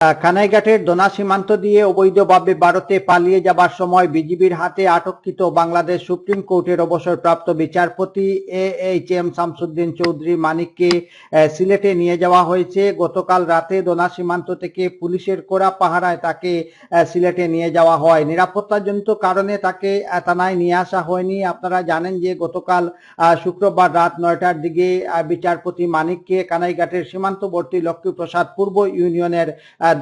কানাইঘাটের দোনা সীমান্ত দিয়ে অবৈধভাবে ভারতে পালিয়ে যাবার সময় বিজিবির হাতে আটককৃত বাংলাদেশ সুপ্রিম কোর্টের অবসরপ্রাপ্ত বিচারপতি A H M Shamsuddin Chowdhury মানিককে সিলেটে নিয়ে যাওয়া হয়েছে। গতকাল রাতে দোনা সীমান্ত থেকে পুলিশের কড়া পাহারায় তাকে সিলেটে নিয়ে যাওয়া হয়। নিরাপত্তাজনিত কারণে তাকে থানায় নিয়ে আসা হয়নি। আপনারা জানেন যে গতকাল শুক্রবার রাত নয়টার দিকে বিচারপতি মানিককে কানাইঘাটের সীমান্তবর্তী লক্ষ্মীপ্রসাদ পূর্ব ইউনিয়নের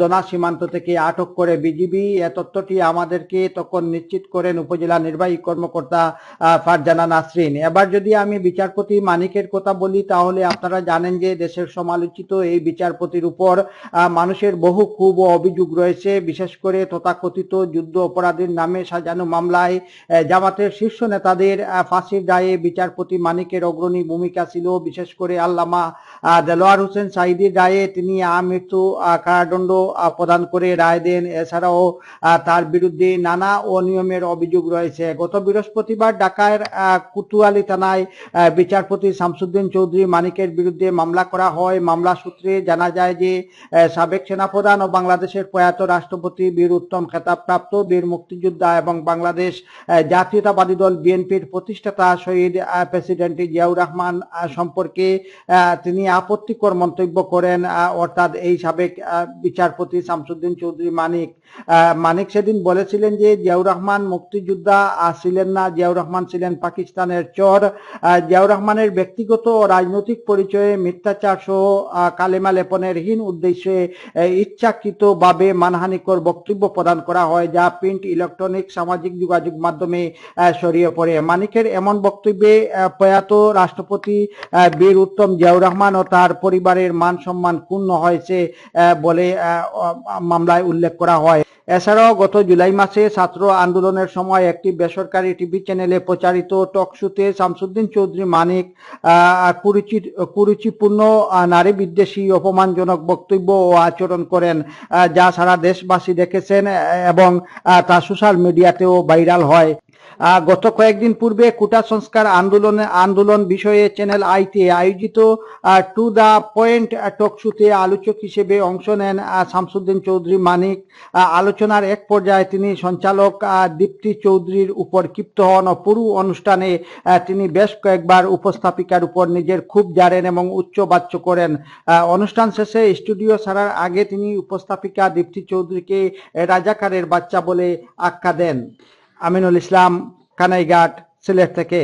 দোনা সীমান্ত থেকে আটক করে বিজিবি। এ তথ্যটি আমাদেরকে তখন নিশ্চিত করেন উপজেলা নির্বাহী কর্মকর্তা ফারজানা নাসরিন। এবার যদি আমি বিচারপতি মানিকের কথা বলি, তাহলে আপনারা জানেন যে দেশের সমালোচিত এই বিচারপতির উপর মানুষের বহু খুব অভিযোগ রয়েছে। বিশেষ করে তথাকথিত যুদ্ধ অপরাধীর নামে সাজানো মামলায় জামাতের শীর্ষ নেতাদের ফাঁসির দায়ে বিচারপতি মানিকের অগ্রণী ভূমিকা ছিল। বিশেষ করে আল্লামা দেলোয়ার হোসেন সাইদির রায়ে তিনি আমৃত্যু কারাদণ্ড প্রদান করে রায় দেন। এছাড়াও তার বিরুদ্ধে নানা অনিয়মের অভিযোগ রয়েছে। গত বৃহস্পতিবার ঢাকার কুতুয়ালি থানায় বিচারপতি শামসুদ্দিন চৌধুরী মানিকের বিরুদ্ধে মামলা করা হয়। মামলা সূত্রে জানা যায় যে সাবেক সেনাপ্রধান ও বাংলাদেশের প্রয়াত রাষ্ট্রপতি বীর উত্তম খেতাবপ্রাপ্ত বীর মুক্তিযোদ্ধা এবং বাংলাদেশ জাতীয়তাবাদী দল বিএনপির প্রতিষ্ঠাতা শহীদ প্রেসিডেন্ট জিয়াউর রহমান সম্পর্কে তিনি আপত্তিকর মন্তব্য করেন। অর্থাৎ এই সাবেক আহ, বিচারপতি শামসুদ্দিন চৌধুরী মানিক। মানিক সেদিন বলেছিলেন যে জিয়াউর রহমান মুক্তিযোদ্ধা ছিলেন না, জিয়াউর রহমান ছিলেন পাকিস্তানের চর। জিয়াউর রহমানের ব্যক্তিগত রাজনৈতিক পরিচয়ে মিথ্যাচার সহ কালেমা লেপনের হীন উদ্দেশ্যে ইচ্ছাকৃত ভাবে মানহানিকর বক্তব্য প্রদান করা হয়, যা প্রিন্ট, ইলেকট্রনিক, সামাজিক যোগাযোগ মাধ্যমে ছড়িয়ে পড়ে। মানিকের এমন বক্তব্যে প্রয়াত রাষ্ট্রপতি বীর উত্তম জিয়াউর রহমান ও তার পরিবারের মান সম্মান ক্ষুণ্ণ হয়েছে বলে মামলায় উল্লেখ করা হয়। এছাড়াও গত জুলাই মাসে ছাত্র আন্দোলনের সময় একটি বেসরকারি টিভি চ্যানেলে প্রচারিত টক শোতে শামসুদ্দিন চৌধুরী মানিক কুরুচি- কুরুচিপূর্ণ নারী বিদ্বেষী, অপমানজনক বক্তব্য ও আচরণ করেন যা সারা দেশবাসী দেখেছেন এবং তা সোশ্যাল মিডিয়াতেও ভাইরাল হয়। গত কয়েকদিন পূর্বে কোটা সংস্কার আন্দোলনে আন্দোলন বিষয়ে চ্যানেল আইতে আয়োজিত টু দা পয়েন্ট টক শোতে আলোচক হিসেবে অংশ নেন শামসুদ্দিন চৌধুরী মানিক। আলোচনার এক পর্যায়ে তিনি সঞ্চালক দীপ্তি চৌধুরীর উপর ক্ষিপ্ত হন পুরো অনুষ্ঠানে তিনি বেশ কয়েকবার উপস্থাপিকার উপর নিজের ক্ষোভ জারেন এবং উচ্চ উচ্চবাচ্য করেন। অনুষ্ঠান শেষে স্টুডিও ছাড়ার আগে তিনি উপস্থাপিকা দীপ্তি চৌধুরীকে রাজাকারের বাচ্চা বলে আখ্যা দেন। আমিনুল ইসলাম কানাইঘাট সিলেট থেকে